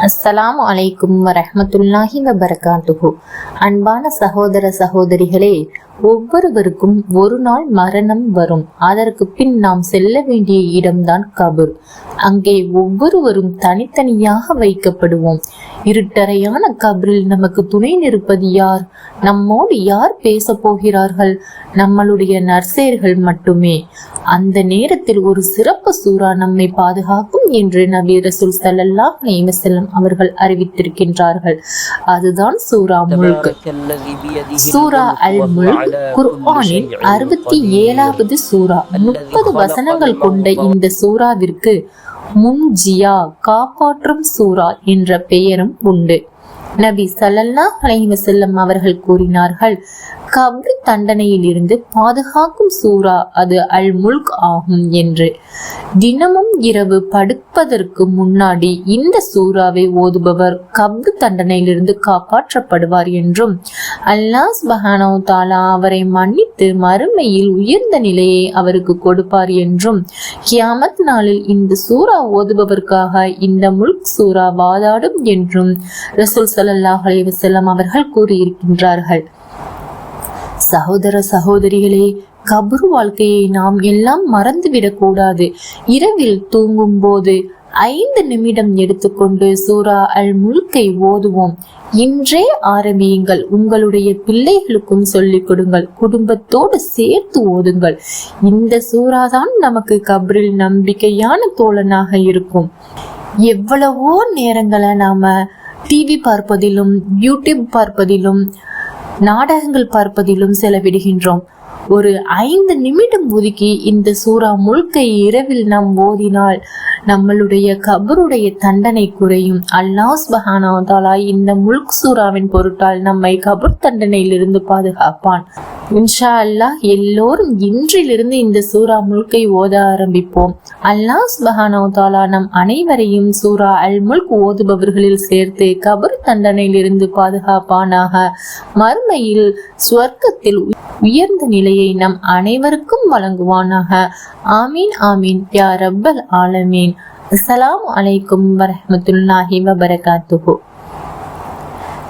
அஸ்ஸலாம் அலைக்கும் வரஹ்மத்துல்லாஹி வபரகாத்துஹு. அன்பான சகோதர சகோதரிகளே ஒவ்வொருவருக்கும் ஒரு நாள் மரணம் வரும். அதற்கு பின் நாம் செல்ல வேண்டிய இடம்தான் கபர். அங்கே ஒவ்வொருவரும் தனித்தனியாக வைக்கப்படுவோம். இருட்டறையான கபரில் நமக்கு துணை நிற்பது யார்? நம்மோடு யார் பேச போகிறார்கள்? நம்மளுடைய நர்சேர்கள் மட்டுமே. அந்த நேரத்தில் ஒரு சிறப்பு சூறா நம்மை பாதுகாக்கும் என்று நபி ரசூல் ஸல்லல்லாஹு அலைஹி வஸல்லம் அவர்கள் அறிவித்திருக்கின்றார்கள். அதுதான் சூரா முல்க். சூரா அல் முல்க் குர்ஆனின் அறுபத்தி ஏழாவது சூரா முப்பது வசனங்கள் கொண்ட இந்த சூறாவிற்கு முன்ஜியா காப்பாற்றும் சூரா என்ற பெயரும் உண்டு. நபி சல்லல்லா அலைவசல்லம் அவர்கள் கூறினார்கள் கப்ர் தண்டனையில் இருந்து பாதுகாக்கும் சூரா அது அல் முல்க் ஆகும் என்று. தினமும் இரவு படுப்பதற்கு முன்னாடி இந்த சூறாவை ஓதுபவர் கவ்வு தண்டனையிலிருந்து காப்பாற்றப்படுவார் என்றும் அல்லாஸ் பஹானோ தாலா அவரை மன்னித்து மறுமையில் உயர்ந்த நிலையை அவருக்கு கொடுப்பார் என்றும் கியாமத் நாளில் இந்த சூறா ஓதுபவருக்காக இந்த முல்க் சூறா வாதாடும் என்றும் ரசூல் சல்லாஹ் அலைவசல்லம் அவர்கள் கூறியிருக்கின்றார்கள். சகோதர சகோதரிகளே கபரு வாழ்க்கையை நாம் எல்லாம் மறந்துவிடக் கூடாது. இரவில் தூங்கும் போது ஐந்து நிமிடம் எடுத்துக்கொண்டு சூரா அல் முல்கை ஓதுவோம். இன்றே ஆரம்பியுங்கள். உங்களுடைய பிள்ளைகளுக்கும் சொல்லிக் கொடுங்கள். குடும்பத்தோடு சேர்த்து ஓதுங்கள். இந்த சூறாதான் நமக்கு கபரில் நம்பிக்கையான தோழனாக இருக்கும். எவ்வளவோ நேரங்களை நாம டிவி பார்ப்பதிலும் யூடியூப் பார்ப்பதிலும் நாடகங்கள் பார்ப்பதிலும் செலவிடுகின்றோம். ஒரு ஐந்து நிமிடம் ஒதுக்கி இந்த சூறா முழுக்க இரவில் நாம் ஓதினால் நம்மளுடைய கபருடைய தண்டனை குறையும். அல்லாஹ் சுபஹானா இந்த முல்க் சூறாவின் பொருட்டால் நம்மை கபர் தண்டனையிலிருந்து பாதுகாப்பான். இன்ஷா அல்லாஹ் எல்லோரும் இன்றிலிருந்து இந்த சூரா முல்கை ஓத ஆரம்பிப்போம். அல்லாஹ் சுபஹானா தாலா நம் அனைவரையும் சூரா அல் முல்க் ஓதுபவர்களில் சேர்த்து கபர் தண்டனையிலிருந்து பாதுகாப்பானாக. மறுமையில் ஸ்வர்க்கத்தில் உயர்ந்த நிலையை நம் அனைவருக்கும் வழங்குவானாக. ஆமீன் ஆமீன். யா ரப்பல் ஆலமீன். அஸ்லாம் அலைக்கும் வரமத்துல்லாஹி வபரகாத்துஹு.